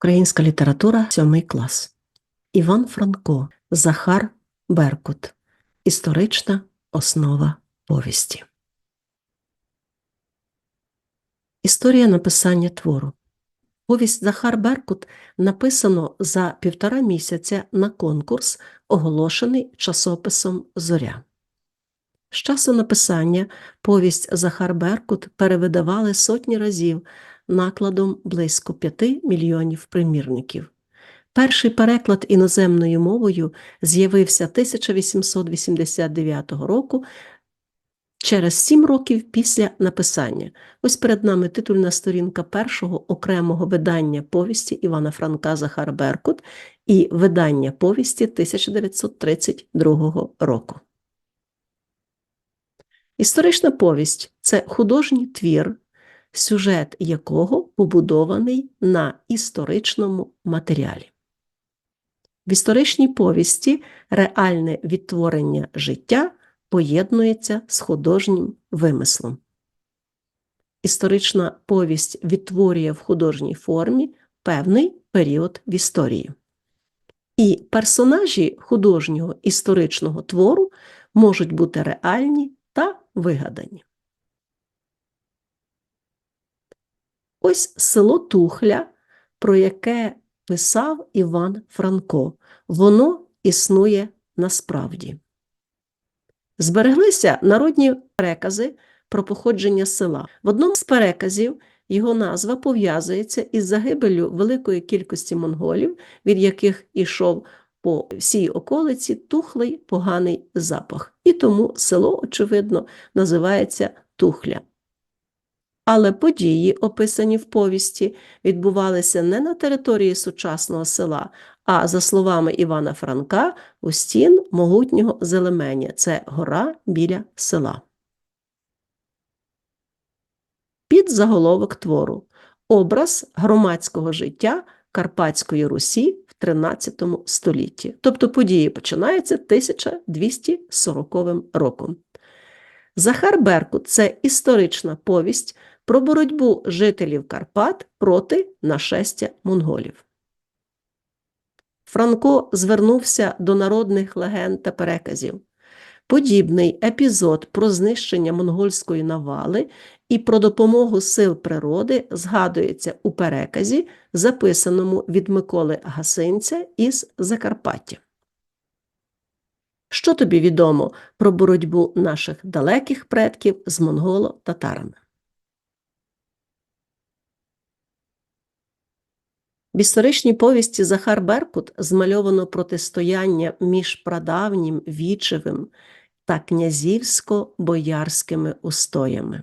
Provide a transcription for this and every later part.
Українська література, сьомий клас. Іван Франко, Захар Беркут. Історична основа повісті. Історія написання твору. Повість Захар Беркут написано за півтора місяця на конкурс, оголошений часописом Зоря. З часу написання повість Захар Беркут перевидавали сотні разів накладом близько 5 мільйонів примірників. Перший переклад іноземною мовою з'явився 1889 року через сім років після написання. Ось перед нами титульна сторінка першого окремого видання повісті Івана Франка Захар Беркут і видання повісті 1932 року. Історична повість це художній твір, сюжет якого побудований на історичному матеріалі. В історичній повісті реальне відтворення життя поєднується з художнім вимислом. Історична повість відтворює в художній формі певний період в історії. І персонажі художнього історичного твору можуть бути реальні та вигадані. Ось село Тухля, про яке писав Іван Франко. Воно існує насправді. Збереглися народні перекази про походження села. В одному з переказів його назва пов'язується із загибелю великої кількості монголів, від яких ішов по всій околиці тухлий поганий запах. І тому село, очевидно, називається Тухля. Але події, описані в повісті, відбувалися не на території сучасного села, а, за словами Івана Франка, у стін могутнього Зелеменя це гора біля села. Під заголовок твору Образ громадського життя Карпатської Русі в 13 столітті. Тобто події починаються 1240 роком. Захар Беркут це історична повість про боротьбу жителів Карпат проти нашестя монголів. Франко звернувся до народних легенд та переказів. Подібний епізод про знищення монгольської навали і про допомогу сил природи згадується у переказі, записаному від Миколи Гасинця із Закарпаття. Що тобі відомо про боротьбу наших далеких предків з монголо-татарами? В історичній повісті Захар Беркут змальовано протистояння між прадавнім вічевим та князівсько-боярськими устоями.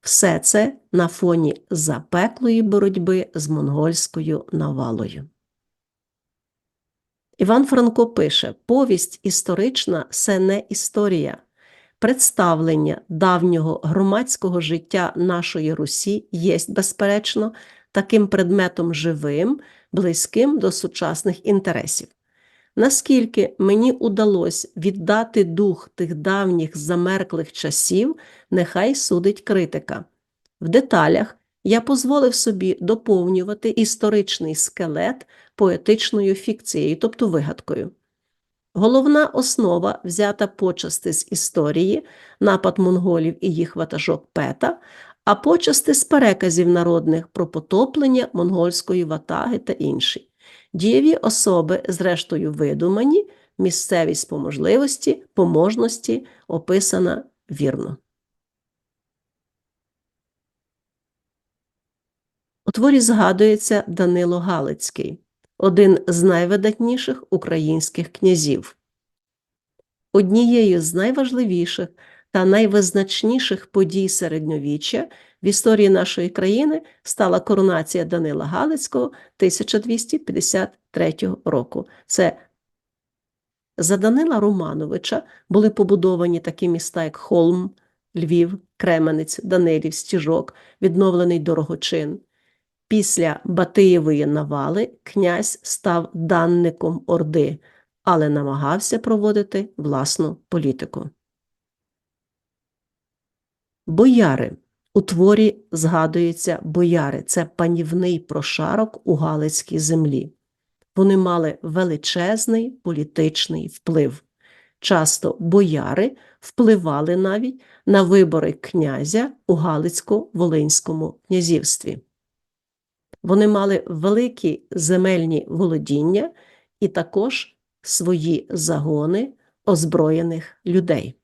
Все це на фоні запеклої боротьби з монгольською навалою. Іван Франко пише: повість історична це не історія. Представлення давнього громадського життя нашої Русі є, безперечно, таким предметом живим, близьким до сучасних інтересів. Наскільки мені удалось віддати дух тих давніх замерклих часів, нехай судить критика. В деталях я дозволив собі доповнювати історичний скелет поетичною фікцією, тобто вигадкою. Головна основа взята почасти з історії, напад монголів і їх ватажок Пета, а почасти з переказів народних про потоплення монгольської ватаги та інші. Дієві особи, зрештою, видумані, місцевість по можливості, по можності описана вірно. У творі згадується Данило Галицький, один з найвидатніших українських князів. Однією з найважливіших та найвизначніших подій середньовіччя в історії нашої країни стала коронація Данила Галицького 1253 року. Це за Данила Романовича були побудовані такі міста, як Холм, Львів, Кременець, Данилів, Стіжок, відновлений Дорогочин. Після Батиєвої навали князь став данником Орди, але намагався проводити власну політику. Бояри У творі згадуються бояри, це панівний прошарок у Галицькій землі. Вони мали величезний політичний вплив. Часто бояри впливали навіть на вибори князя у Галицько-Волинському князівстві. Вони мали великі земельні володіння і також свої загони озброєних людей.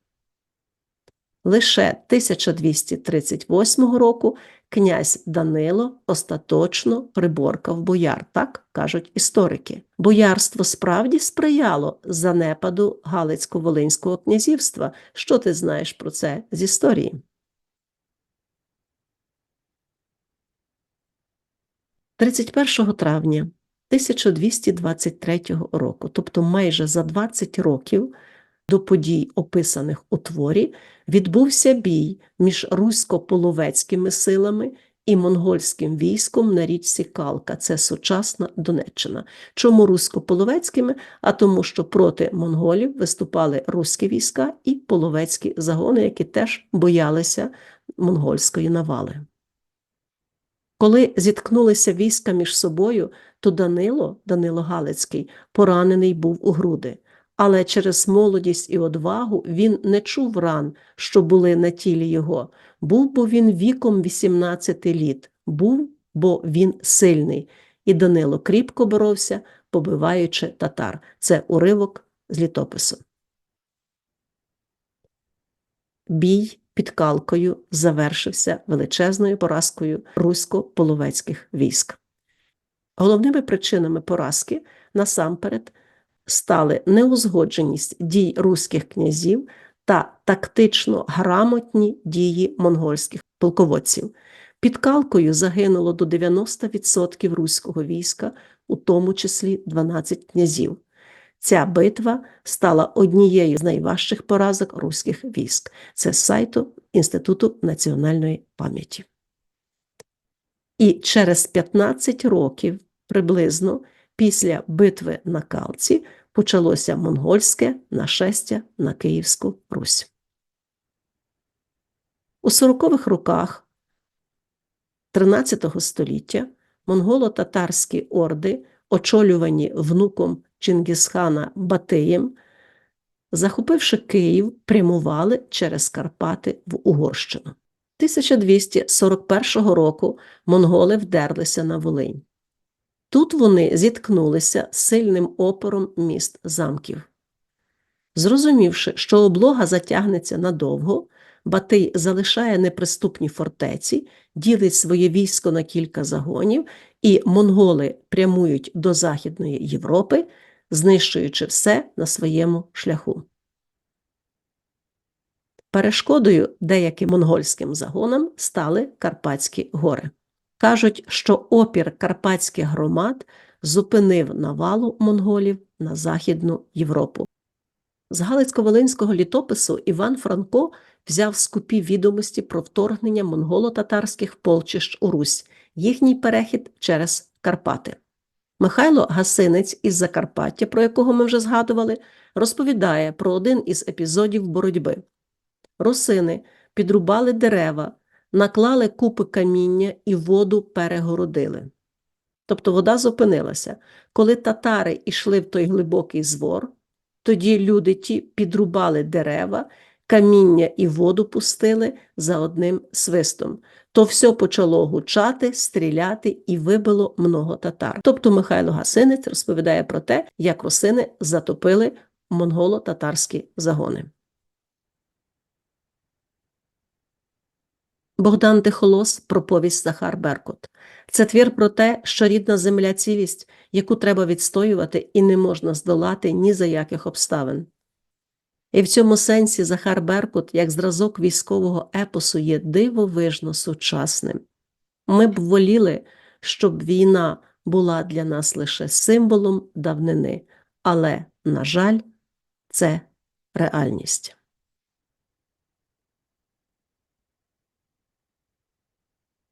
Лише 1238 року князь Данило остаточно приборкав бояр, так кажуть історики. Боярство справді сприяло занепаду Галицько-Волинського князівства. Що ти знаєш про це з історії? 31 травня 1223 року, тобто майже за 20 років до подій, описаних у творі, відбувся бій між русько-половецькими силами і монгольським військом на річці Калка. Це сучасна Донеччина. Чому русько-половецькими? А тому, що проти монголів виступали руські війська і половецькі загони, які теж боялися монгольської навали. Коли зіткнулися війська між собою, то Данило, Данило Галицький, поранений був у груди але через молодість і одвагу він не чув ран, що були на тілі його. Був бо він віком 18 літ, був, бо він сильний, і Данило кріпко боровся, побиваючи татар. Це уривок з літопису. Бій під Калкою завершився величезною поразкою русько-половецьких військ. Головними причинами поразки насамперед стали неузгодженість дій руських князів та тактично грамотні дії монгольських полководців. Під Калкою загинуло до 90% руського війська, у тому числі 12 князів. Ця битва стала однією з найважчих поразок руських військ. Це з сайту Інституту національної пам'яті. І через 15 років приблизно Після битви на Калці почалося монгольське нашестя на Київську Русь. У 40-х роках 13 століття монголо-татарські орди, очолювані внуком Чингісхана Батиєм, захопивши Київ, прямували через Карпати в Угорщину. 1241 року монголи вдерлися на Волинь. Тут вони зіткнулися з сильним опором міст замків. Зрозумівши, що облога затягнеться надовго, Батий залишає неприступні фортеці, ділить своє військо на кілька загонів, і монголи прямують до Західної Європи, знищуючи все на своєму шляху. Перешкодою деяким монгольським загонам стали Карпатські гори. Кажуть, що опір карпатських громад зупинив навалу монголів на Західну Європу. З Галицько-Волинського літопису Іван Франко взяв скупі відомості про вторгнення монголо-татарських полчищ у Русь, їхній перехід через Карпати. Михайло Гасинець із Закарпаття, про якого ми вже згадували, розповідає про один із епізодів боротьби. Русини підрубали дерева наклали купи каміння і воду перегородили. Тобто вода зупинилася. Коли татари йшли в той глибокий звор, тоді люди ті підрубали дерева, каміння і воду пустили за одним свистом. То все почало гучати, стріляти і вибило много татар. Тобто Михайло Гасинець розповідає про те, як русини затопили монголо-татарські загони. Богдан Тихолос про повість Захар Беркут. Це твір про те, що рідна земля цілість, яку треба відстоювати і не можна здолати ні за яких обставин. І в цьому сенсі Захар Беркут, як зразок військового епосу, є дивовижно сучасним. Ми б воліли, щоб війна була для нас лише символом давнини, але, на жаль, це реальність.